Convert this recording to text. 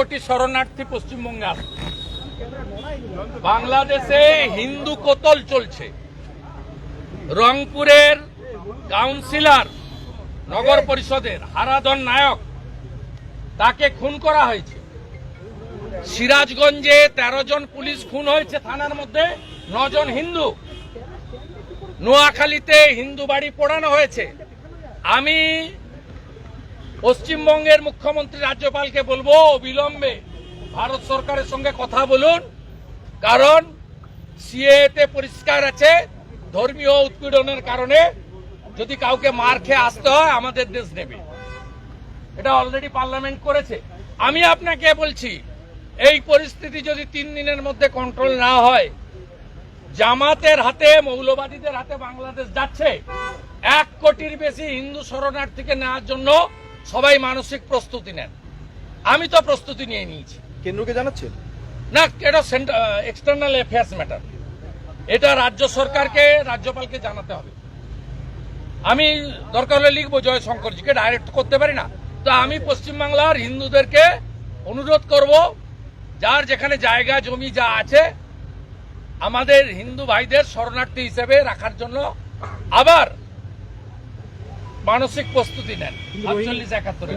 কোটি শরণার্থী পশ্চিমবঙ্গে আসছে। বাংলাদেশে হিন্দু কোতল চলছে। রংপুরের কাউন্সিলর, নগর পরিষদের হারাধন নায়ক, তাকে খুন করা হয়েছে। সিরাজগঞ্জে তেরো জন পুলিশ খুন হয়েছে থানার মধ্যে নজন হিন্দু। নোয়াখালীতে হিন্দু বাড়ি পোড়ানো হয়েছে। আমি পশ্চিমবঙ্গের মুখ্যমন্ত্রী রাজ্যপালকে বলব অবিলম্বে ভারত সরকারের সঙ্গে কথা বলুন। কারণ সিএতে পরিষ্কার আছে, ধর্মীয় উৎপীড়নের কারণে যদি কাউকে মার খেয়ে আসতে হয়, আমাদের দেশ নেবে। এটা অলরেডি পার্লামেন্ট করেছে। আমি আপনাকে বলছি, এই পরিস্থিতি যদি তিন দিনের মধ্যে কন্ট্রোল না হয়, জামাতের হাতে, মৌলবাদীদের হাতে বাংলাদেশ যাচ্ছে। এক কোটির বেশি হিন্দু শরণার্থীকে নেওয়ার জন্য সবাই মানসিক প্রস্তুতি নেন। আমি তো প্রস্তুতি নিয়ে নিয়েছি। কেন্দ্রকে জানাচ্ছেন? না এটা এক্সটার্নাল অ্যাফেয়ার্স ম্যাটার এটা রাজ্য সরকারকে রাজ্যপালকে জানাতে হবে। আমি দরকার হলে লিখব জয় শঙ্করজিকে ডাইরেক্ট করতে পারি না। তো আমি পশ্চিমবাংলার হিন্দুদেরকে অনুরোধ করব যার যেখানে জায়গা জমি যা আছে আমাদের হিন্দু ভাইদের শরণার্থী হিসেবে রাখার জন্য আবার মানসিক প্রস্তুতি নেন। আটচল্লিশ একাত্তরে।